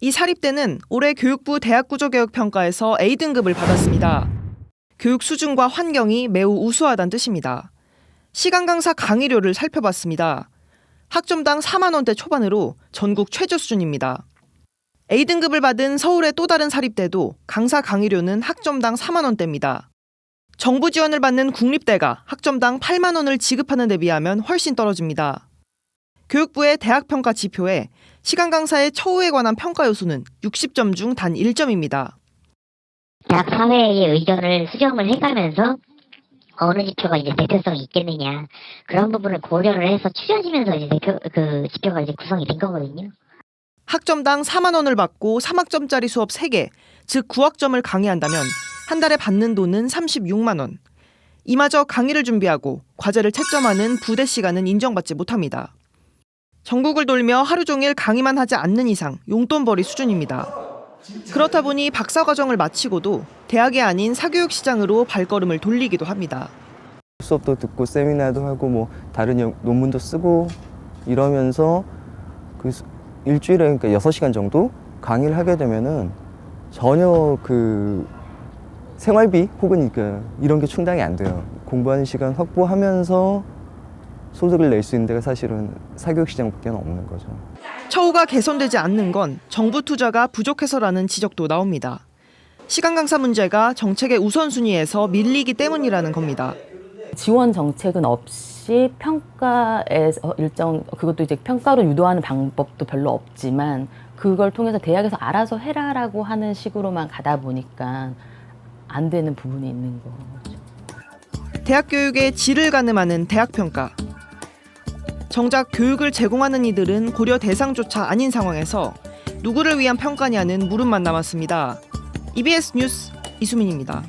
이 사립대는 올해 교육부 대학구조개혁평가에서 A등급을 받았습니다. 교육 수준과 환경이 매우 우수하다는 뜻입니다. 시간 강사 강의료를 살펴봤습니다. 학점당 4만 원대 초반으로 전국 최저 수준입니다. A등급을 받은 서울의 또 다른 사립대도 강사 강의료는 학점당 4만 원대입니다. 정부 지원을 받는 국립대가 학점당 8만 원을 지급하는 데 비하면 훨씬 떨어집니다. 교육부의 대학 평가 지표에 시간 강사의 처우에 관한 평가 요소는 60점 중 단 1점입니다. 대학 사회의 의견을 수렴을 해가면서 어느 지표가 이제 대표성이 있겠느냐 그런 부분을 고려를 해서 추려지면서 이제 대표 그 지표가 이제 구성이 된 거거든요. 학점당 4만 원을 받고 3학점짜리 수업 3개, 즉 9학점을 강의한다면 한 달에 받는 돈은 36만 원. 이마저 강의를 준비하고 과제를 채점하는 부대 시간은 인정받지 못합니다. 전국을 돌며 하루 종일 강의만 하지 않는 이상 용돈벌이 수준입니다. 그렇다 보니 박사 과정을 마치고도 대학이 아닌 사교육 시장으로 발걸음을 돌리기도 합니다. 수업도 듣고 세미나도 하고 뭐 다른 연- 논문도 쓰고 이러면서 그 수- 일주일에 그러니까 6시간 정도 강의를 하게 되면은 전혀 그 생활비 혹은 그 이런 게 충당이 안 돼요. 공부하는 시간 확보하면서 소득을 낼 수 있는 데가 사실은 사교육 시장밖에 없는 거죠. 처우가 개선되지 않는 건 정부 투자가 부족해서라는 지적도 나옵니다. 시간 강사 문제가 정책의 우선순위에서 밀리기 때문이라는 겁니다. 지원 정책은 없이 평가에서 일정 그것도 이제 평가로 유도하는 방법도 별로 없지만 그걸 통해서 대학에서 알아서 해라라고 하는 식으로만 가다 보니까 안 되는 부분이 있는 거죠. 대학 교육의 질을 가늠하는 대학 평가. 정작 교육을 제공하는 이들은 고려 대상조차 아닌 상황에서 누구를 위한 평가냐는 물음만 남았습니다. EBS 뉴스 이수민입니다.